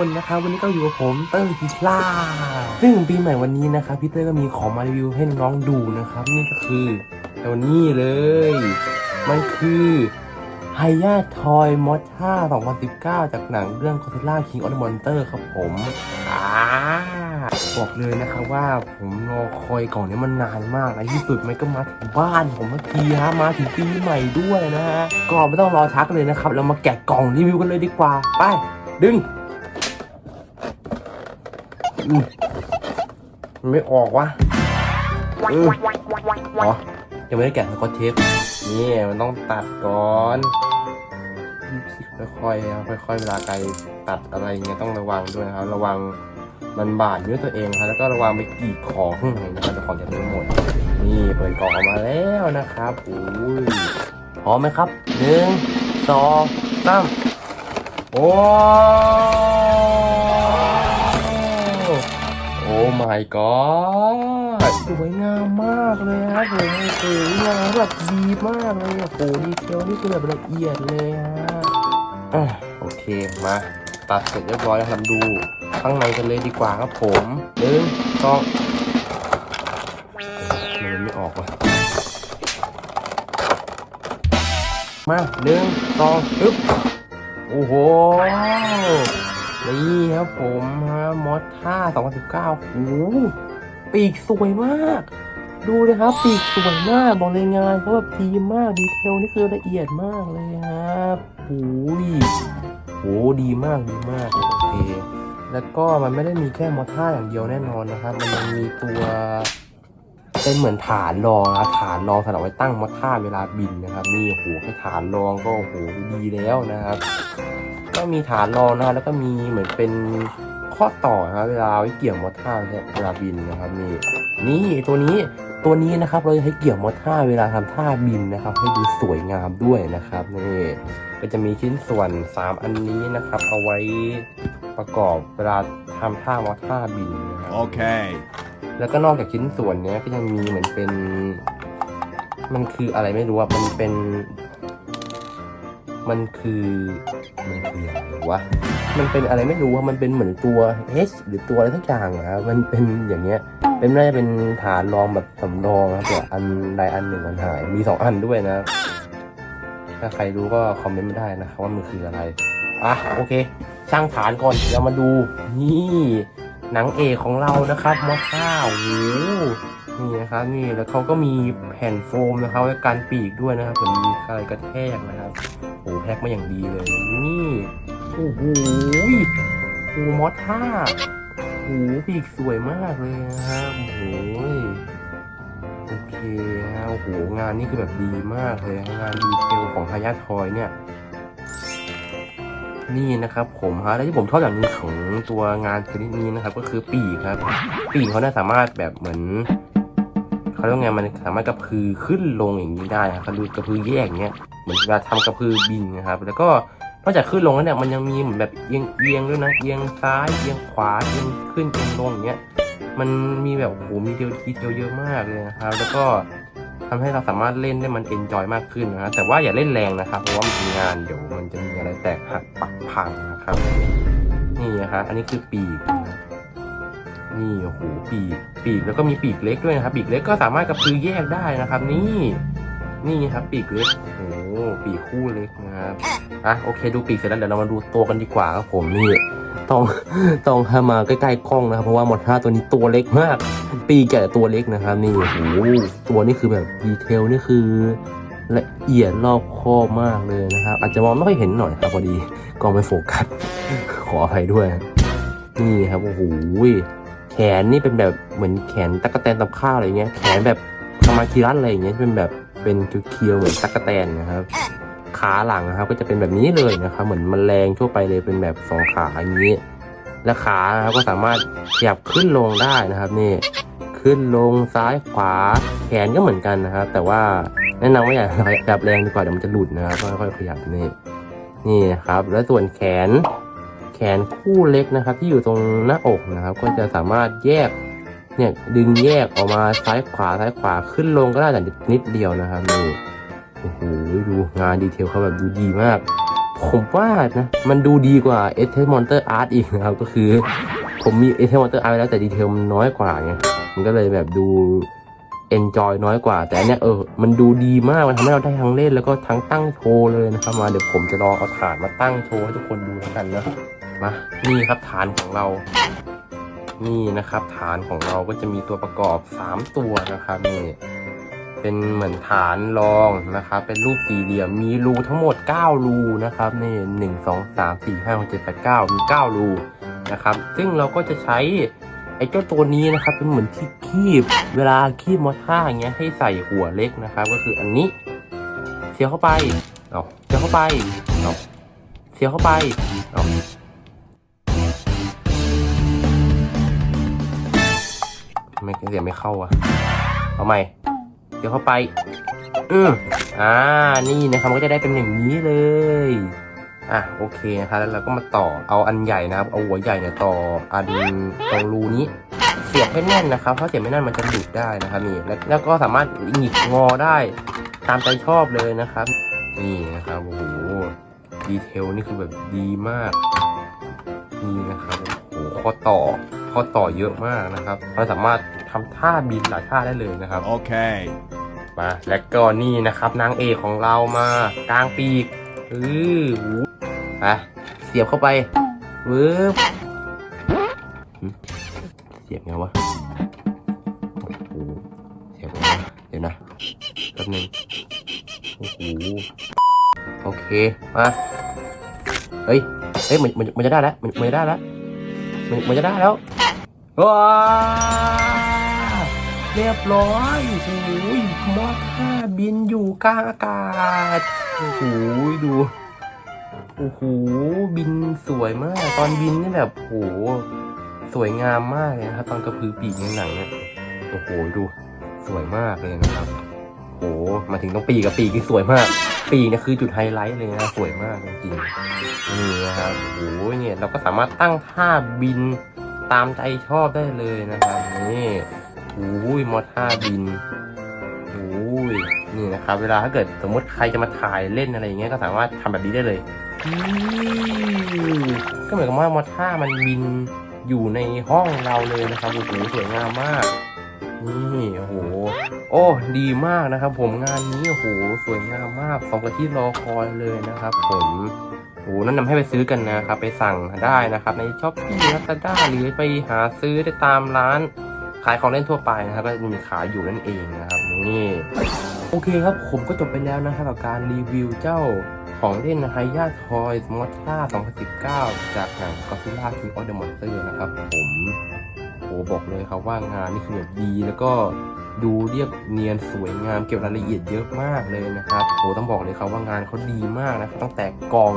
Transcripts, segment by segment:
ปีนิวเยียร์ครับทุกคนนะครับวันนี้ก็อยู่กับผมเตอร์พิชล่าซึ่งปีใหม่วันนี้นะครับพี่เตอร์ก็มีของมารีวิวให้น้องๆดูนะครับ นี่ก็คือตัวนี้เลย มันคือไฮยาทอยมอสท่า2019 จากหนังเรื่อง Godzilla King of the Monster ครับผมอ่าบอกเลยนะครับว่าผมรอคอยกล่องนี้มันนานมากในที่สุดมันก็มาถึงบ้านผมเมื่อกี้ฮะมาถึงปีใหม่ด้วยนะฮะก็ไม่ต้องรอชักเลยนะครับ เรามาแกะกล่องรีวิวกันเลยดีกว่า ไป ดึง อืมมันไม่ออกวะเอออ๋อยังไม่ได้แกะสกอตเทปนี่มันต้องตัดก่อนค่อยๆค่อยๆเวลาไกลตัดอะไรเงี้ยต้องระวังด้วยนะครับ ระวังมันบาดด้วยตัวเองครับแล้วก็ระวังไปกรีดของข้นะครับจะของจะไม่หมด นี่เปิดกล่องออกมาแล้วนะครับอุ้ยพร้อมไหมครับหนึ่งสองสามโอ้โอ้ my god สวยงามมากเลยครับผมโอ้โหงานแบบดีมากเลยโอ้โหดีเทลนี่คือแบบละเอียดเลยฮะอะโอเคมาตัดเสร็จเรียบร้อยแล้วครับดู ข้างในกันเลยดีกว่าครับผมหนึ่งสองมันไม่ออกว่ะมาหนึ่งสองอึ๊บโอ้โห นี่ครับผมฮะมอสท่า2019โอ้โหปีกสวยมาก ดูเลยครับ ปีกสวยมากบอกเลยงานเขาแบบดีมากดีเทลนี่คือละเอียดมากเลยครับโอ้ยโหดีมากดีมากโอเคแล้วก็มันไม่ได้มีแค่มอสท่าอย่างเดียวแน่นอนนะครับ มันยังมีตัวเป็นเหมือนฐานรองนะฐานรองสำหรับไว้ตั้งมอสท่าเวลาบินนะครับ นี่โอ้โหแค่ฐานรองก็โอ้โหดีแล้วนะครับ ก็มีฐานรองนะครับแล้วก็มีเหมือนเป็นข้อต่อนะครับเวลาไว้เกี่ยวมอสท่าเนี่ยเวลาบินนะครับนี่นี่ตัวนี้ตัวนี้นะครับเราจะให้เกี่ยวมอสท่าเวลาทำท่าบินนะครับ ให้ดูสวยงามด้วยนะครับนี่ก็จะมีชิ้นส่วน 3 อันนี้นะครับ เอาไว้ประกอบเวลาทำท่ามอสท่าบินนะครับ Okay. แล้วก็นอกจากชิ้นส่วนเนี้ยก็ยังมีเหมือนเป็น มันคืออะไรไม่รู้อะมันเป็น มันคือมันคืออะไรวะ มันเป็นอะไรไม่รู้ว่ามันเป็นเหมือนตัว H หรือตัวอะไรสักอย่างอะมันเป็นอย่างเงี้ย เป็นน่าจะเป็นฐานรองแบบสำรองนะครับแต่อันใดอันหนึ่งมันหาย มีสองอันด้วยนะ ถ้าใครรู้ก็คอมเมนต์มาได้นะครับว่ามันคืออะไร อะโอเค ช่างฐานก่อนเดี๋ยวมาดูนี่ หนังเอกของเรานะครับมอสข้าวโอ้โหนี่นะครับนี่แล้วเขาก็มีแผ่นโฟมนะครับไว้กันปีกด้วยนะครับผมมีอะไรกระแทกนะครับโอ้แพ็คมาอย่างดีเลย นี่โอ้โหโอ้มอสท่าโอ้โหปีกสวยมากเลยนะครับโอ้โหโอเคนะโอ้โหงานนี่คือแบบดีมากเลยงานดีเทลของฮายาทอยเนี่ย นี่นะครับผมฮะแล้วที่ผมชอบอย่างนึงของตัวงานชนิดนี้นะครับ ก็คือปีกครับ ปีกเขาเนี่ยสามารถแบบเหมือนเขาเรียกไงมันสามารถกระพือขึ้นลงอย่างนี้ได้ครับดูกระพือแยกอย่างเงี้ยเหมือนเวลาทำกระพือบินนะครับ แล้วก็นอกจากขึ้นลงแล้วเนี่ยมันยังมีเหมือนแบบเอียงเอียงด้วยนะเอียงซ้ายเอียงขวาเอียงขึ้นเอียงลงอย่างเงี้ยมันมีแบบโอ้โหมีเดียวทีเดียวเยอะมากเลยนะครับ แล้วก็ ทำให้เราสามารถเล่นได้มันเอนจอยมากขึ้นนะแต่ว่าอย่าเล่นแรงนะครับเพราะว่ามันงานเดี๋ยวมันจะมีอะไรแตกหักปักพังนะครับ นี่นะครับอันนี้คือปีกนี่โอ้โหปีกปีกแล้วก็มีปีกเล็กด้วยนะครับ ปีกเล็กก็สามารถกระพือแยกได้นะครับ นี่ นี่ครับ ปีกเล็กโอ้โหปีกคู่เล็กนะครับอะโอเค ดูปีกเสร็จแล้วเดี๋ยวเรามาดูตัวกันดีกว่าครับผมนี่ ต้องต้องห้มาใกล้ๆกล้องนะครับ เพราะว่ามอท่าตัวนี้ตัวเล็กมาก ปีแก่ตัวเล็กนะครับ นี่โอ้โหตัวนี้คือแบบดีเทลนี่คือละเอียดรอบคอบมากเลยนะครับ อาจจะมองไม่ค่อยเห็นหน่อยครับพอดีกล้องไม่โฟกัส ขออภัยด้วย นี่ครับโอ้โหแขนนี่เป็นแบบเหมือนแขนตะกแตนตำข้าวอะไรเงี้ย แขนแบบสมาคิรัสอะไรเงี้ยเป็นแบบเป็นเคียวเหมือนตะกแตนนะครับ ขาหลังนะครับ ก็จะเป็นแบบนี้เลยนะครับ เหมือนแมลงทั่วไปเลยเป็นแบบสองขาอย่างนี้ และขานะครับก็สามารถขยับขึ้นลงได้นะครับนี่ขึ้นลงซ้ายขวาแขนก็เหมือนกันนะครับ แต่ว่าแนะนำว่าอย่าขยับแรงดีกว่าเดี๋ยวมันจะหลุดนะครับค่อยๆขยับนี่นี่นะครับ แล้วส่วนแขนแขนคู่เล็กนะครับ ที่อยู่ตรงหน้าอกนะครับ ก็จะสามารถแยกเนี่ยดึงแยกออกมาซ้ายขวาซ้ายขวาขึ้นลงก็ได้แต่นิดเดียวนะครับนี่ โอ้โหดูงานดีเทลเขาแบบดูดีมาก ผมว่านะ มันดูดีกว่าเอเทมอนเตอร์อาร์ตอีกนะครับ ก็คือ ผมมีเอเทมอนเตอร์อาร์ตแล้วแต่ดีเทลมันน้อยกว่าไงมันก็เลยแบบดู enjoy น้อยกว่า แต่อันเนี้ยเออ มันดูดีมากมันทำให้เราได้ทั้งเล่นแล้วก็ทั้งตั้งโชว์เลยนะครับมาเดี๋ยวผมจะลองเอาฐานมาตั้งโชว์ให้ทุกคนดูแล้วกันนะมานี่ครับฐานของเรา นี่นะครับ ฐานของเราก็จะมีตัวประกอบ 3 ตัวนะครับนี่ เป็นเหมือนฐานรองนะครับ เป็นรูปสี่เหลี่ยม มีรูทั้งหมด 9 รูนะครับนี่หนึ่งสองสามสี่ห้าหกเจ็ดแปดเก้ามี 9 รูนะครับ ซึ่งเราก็จะใช้ไอ้เจ้าตัวนี้นะครับเป็นเหมือนที่คีบ เวลาคีบมอท่าอย่างเงี้ยให้ใส่หัวเล็กนะครับ ก็คืออันนี้ เสียบเข้าไปเอาเสียบเข้าไปเอาเสียบเข้าไปเอาไม่เสียบไม่เข้าอะเอาใหม่ เสียบเข้าไป อืมอ่า นี่นะครับมันก็จะได้เป็นอย่างนี้เลย อะโอเคนะครับแล้วเราก็มาต่อเอาอันใหญ่นะครับ เอาหัวใหญ่เนี่ยต่ออันตรงรูนี้ เสียบให้แน่นนะครับเพราะเสียบไม่แน่นมันจะหลุดได้นะครับนี่แล้วแล้วก็สามารถหงิกงอได้ตามใจชอบเลยนะครับ นี่นะครับโอ้โหดีเทลนี่คือแบบดีมากนี่นะครับโอ้โหข้อต่อข้อต่อเยอะมากนะครับเราสามารถ ทำท่าบินหลายท่าได้เลยนะครับ Okay. มาและก็นี่นะครับนางเอกของเรามากลางปีกเออหูอะเสียบเข้าไปวืบหึเสียบไงวะโอ้โหเสียบไงวะเดี๋ยวนะแป๊บนึงโอ้โหโอเคมาเฮ้ยเฮ้ยมันมันมันจะได้แล้วมันมันจะได้แล้วมันมันจะได้แล้วว้าว เรียบร้อยโอ้โหมอท่าบินอยู่กลางอากาศ โอ้โหดู โอ้โห บินสวยมาก ตอนบินนี่แบบโอ้โห สวยงามมากเลยนะครับ ตอนกระพือปีกในหนังเนี่ย โอ้โห ดู สวยมากเลยนะครับโอ้โหมาถึงต้องปีกกับปีกที่สวยมาก ปีกเนี่ยคือจุดไฮไลท์เลยนะ สวยมากจริงๆนี่นะครับ โอ้โห เนี่ย เราก็สามารถตั้งท่าบินตามใจชอบได้เลยนะครับ นี่ อ้ยมอท่าบินโอ้ยนี่นะครับ เวลาถ้าเกิดสมมติใครจะมาถ่ายเล่นอะไรอย่างเงี้ยก็สามารถทำแบบนี้ได้เลย ก็เหมือนกับว่ามอท่ามันบินอยู่ในห้องเราเลยนะครับโอ้โหสวยงามมากนี่โอ้โหโอ้ดีมากนะครับ ผมงานนี้โอ้โหสวยงามมากสมกับที่รอคอยเลยนะครับ ผมโอ้โหนั่นนำให้ไปซื้อกันนะครับ ไปสั่งได้นะครับ ในช้อปปี้ลาซาด้าหรือไปหาซื้อได้ตามร้าน ขายของเล่นทั่วไปนะครับก็มีขายอยู่นั่นเองนะครับนี่โอเคครับผมก็จบไปแล้วนะครับกับการรีวิวเจ้าของเล่นไฮยาทอยสมอท่า2019 จากหนัง Godzilla King of the Monster นะครับผมโหบอกเลยครับว่างานนี่คือแบบดีแล้วก็ดูเรียบเนียนสวยงามเก็บรายละเอียดเยอะมากเลยนะครับโหต้องบอกเลยครับว่างานเขาดีมากนะครับตั้งแต่กล่อง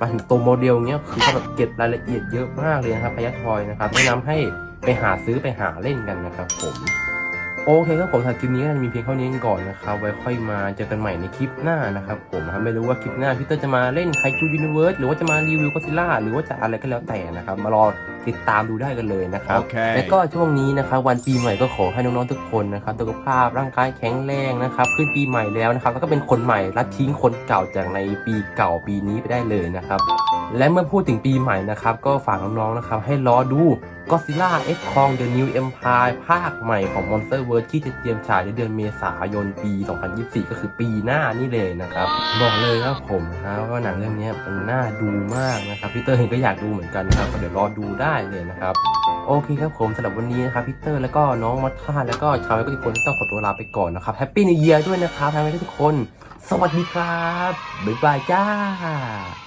มาถึงตัวโมเดลเนี้ยคือเขาแบบเก็บรายละเอียดเยอะมากเลยนะครับไฮยาทอยนะครับแนะนำให้ ไปหาซื้อไปหาเล่นกันนะครับผมโอเคครับผมสำหรับคลิปนี้ก็จะมีเพียงเท่านี้ก่อนนะครับ ไว้ค่อยมาเจอกันใหม่ในคลิปหน้านะครับผมนะไม่รู้ว่าคลิปหน้าพี่เตอร์จะมาเล่นไคจูยูนิเวิร์สหรือว่าจะมารีวิวก็ซิล่าหรือว่าจะอะไรก็แล้วแต่นะครับ มารอ ติดตามดูได้กันเลยนะครับโอเคและก็ช่วงนี้นะครับวันปีใหม่ก็ขอให้น้องๆทุกคนนะครับสุขภาพร่างกายแข็งแรงนะครับขึ้นปีใหม่แล้วนะครับแล้วก็เป็นคนใหม่ละทิ้งคนเก่าจากในปีเก่าปีนี้ไปได้เลยนะครับและเมื่อพูดถึงปีใหม่นะครับก็ฝากน้องๆนะครับให้รอดู Godzilla X Kong The New Empire ภาคใหม่ของ Monster World ที่จะเตรียมฉายในเดือนเมษายนปี 2024 ก็คือปีหน้านี่เลยนะครับ บอกเลยครับผมนะว่าหนังเรื่องนี้มันน่าดูมากนะครับพีเตอร์เองก็อยากดูเหมือนกันนะครับก็เดี๋ยวรอดูได้เลยนะครับ โอเคครับผมสำหรับวันนี้นะครับพีเตอร์แล้วก็น้องมัทธาแล้วก็ชาวไอก็ทุกคนต้องขอตัวลาไปก่อนนะครับแฮปปี้นิวเยียร์ด้วยนะครับทางไอทุกคน สวัสดีครับ บ๊ายบายจ้า